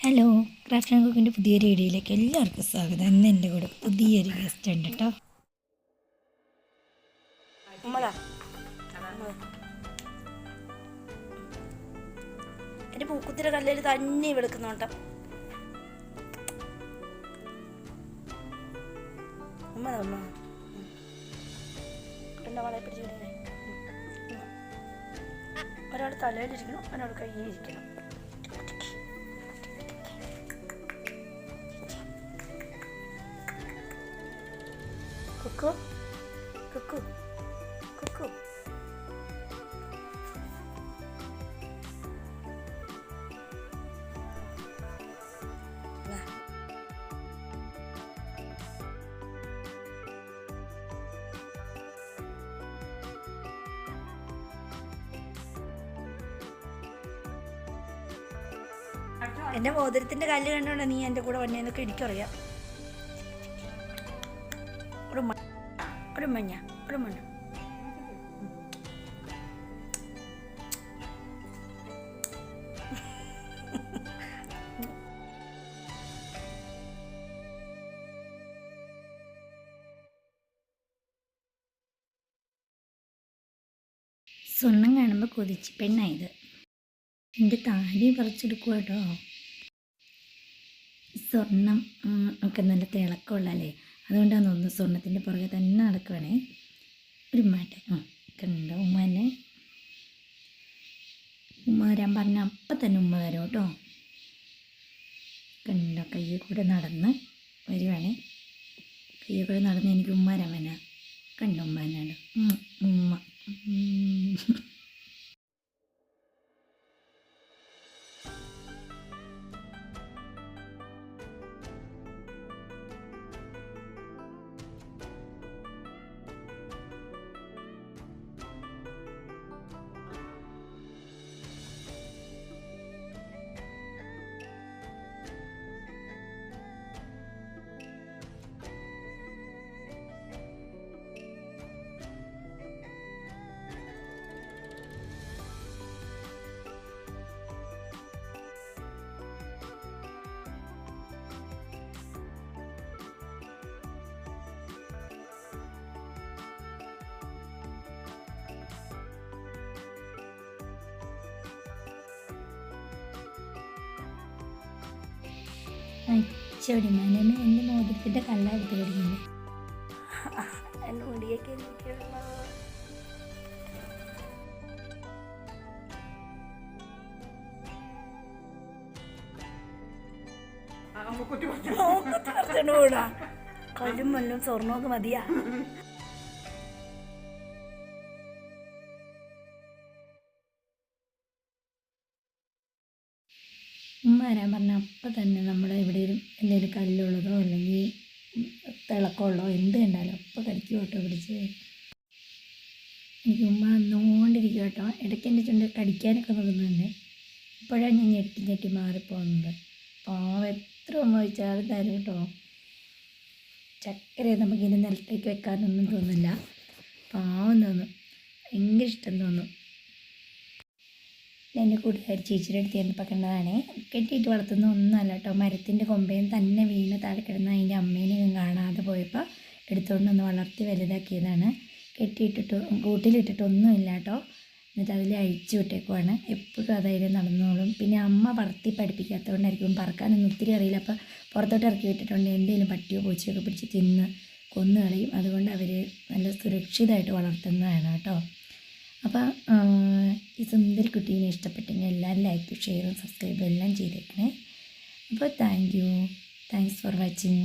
Hello craft and കുക്കിന്റെ പുതിയൊരു വീഡിയോയിലേക്ക് എല്ലാവർക്കും സ്വാഗതം. ഇന്ന് എന്റെ കൂടെ പുതിയൊരു ഗസ്റ്റ് ഉണ്ട് കേട്ടോ എന്റെ പൂക്കുത്തിര കല്ലിൽ തന്നെ വെളുക്കുന്നോട്ടം ഉമ്മതാ ഉമ്മ. എന്റെ വളയെ പിടിച്ചിടേ ഒരാൾ തലയിലിരിക്കണം ഒരാൾ കയ്യിലിരിക്കണം കുക്കു കുക്കു കുക്കു. എന്റെ മോതിരത്തിന്റെ കല്ല് കണ്ടോണ്ട് നീ എന്റെ കൂടെ വന്നേന്നൊക്കെ എനിക്കറിയാം. ഒരു മഞ്ഞ ഒരു മണ്ണ് സ്വർണം കാണുമ്പോൾ കൊതിച്ച് പെണ്ണായത് എന്റെ താലി പറിച്ചെടുക്കുക കേട്ടോ സ്വർണം ഒക്കെ നല്ല തിളക്കമുള്ളല്ലേ അതുകൊണ്ടാണ് ഒന്ന് സ്വർണത്തിന്റെ പുറകെ തന്നെ നടക്കുവാണേ. ഒരു മാറ്റം. ആ കണ്ടോ ഉമ്മ തന്നെ ഉമ്മ വരാൻ പറഞ്ഞ അപ്പം തന്നെ ഉമ്മ വരും കേട്ടോ. കണ്ടോ കയ്യിൽ കൂടെ നടന്ന് വരുവാണേ. കയ്യിൽ കൂടെ നടന്ന് എനിക്ക് ഉമ്മ വരാൻ വേണ്ട കണ്ടോ ഉമ്മ തന്നെയാണ് ഉമ്മ അച്ചോടി മനമേ എന്റെ മോതിരത്തിന്റെ കല്ലെടുത്ത് പഠിക്കുന്നു എന്റെ മുടിയൊക്കെ എനിക്കുള്ള കൂടാ കല്ലും മല്ലും സ്വർണമൊക്കെ മതിയാ. ഉമ്മ വരാൻ പറഞ്ഞാൽ അപ്പം തന്നെ നമ്മൾ എവിടെയും എന്തെങ്കിലും കല്ലുള്ളതോ അല്ലെങ്കിൽ തിളക്കമുള്ളതോ എന്ത് കണ്ടാലും അപ്പം കടിക്കും കേട്ടോ പിടിച്ച് എനിക്ക് ഉമ്മ നോണ്ടിരിക്കും കേട്ടോ. ഇടയ്ക്ക് എന്റെ ചുണ്ട് കടിക്കാനൊക്കെ നോക്കുന്നുണ്ട് ഇപ്പോഴാണ് ഞാൻ ഞെട്ടി ഞെട്ടി മാറിപ്പോകുന്നത്. പാവം എത്ര ഉമ്മ വെച്ചാലും തരും കേട്ടോ. ചക്കര നമുക്കിനി നിലത്തേക്ക് വെക്കാനൊന്നും തോന്നില്ല. പാവം തോന്നും. ഭയങ്കര ഇഷ്ടം തോന്നും. എന്റെ കൂട്ടുകാരി ചേച്ചിയുടെ അടുത്ത് ചേർന്ന് പക്കേണ്ടതാണ് കെട്ടിയിട്ട് വളർത്തുന്ന ഒന്നല്ല കേട്ടോ മരത്തിന്റെ കൊമ്പയും തന്നെ വീണ് താഴെ കിടന്ന് അതിന്റെ അമ്മേനെയും കാണാതെ പോയപ്പോൾ എടുത്തുകൊണ്ട് ഒന്ന് വളർത്തി വലുതാക്കിയതാണ്. കെട്ടിയിട്ടിട്ട് കൂട്ടിലിട്ടിട്ടൊന്നും ഇല്ല കേട്ടോ എന്നിട്ട് അതിൽ അഴിച്ചു വിട്ടേക്കുവാണ്. എപ്പോഴും അതായത് നടന്നോളും. പിന്നെ അമ്മ വളർത്തി പഠിപ്പിക്കാത്തതുകൊണ്ടായിരിക്കും പറക്കാനൊന്നും ഒത്തിരി അറിയില്ല. അപ്പോൾ പുറത്തോട്ട് ഇറക്കി വിട്ടിട്ടുണ്ട്. എന്തെങ്കിലും പട്ടിയോ പൂച്ചയൊക്കെ പിടിച്ച് തിന്ന് കൊന്നു കളയും. അതുകൊണ്ട് അവർ നല്ല സുരക്ഷിതമായിട്ട് വളർത്തുന്നതാണ് കേട്ടോ. അപ്പോൾ ഈ സുന്ദരി കുട്ടീനെ ഇഷ്ടപ്പെട്ടെങ്കിൽ എല്ലാവരും ലൈക്കും ഷെയറും സബ്സ്ക്രൈബും എല്ലാം ചെയ്തേക്കണേ. അപ്പോൾ thank you thanks for watching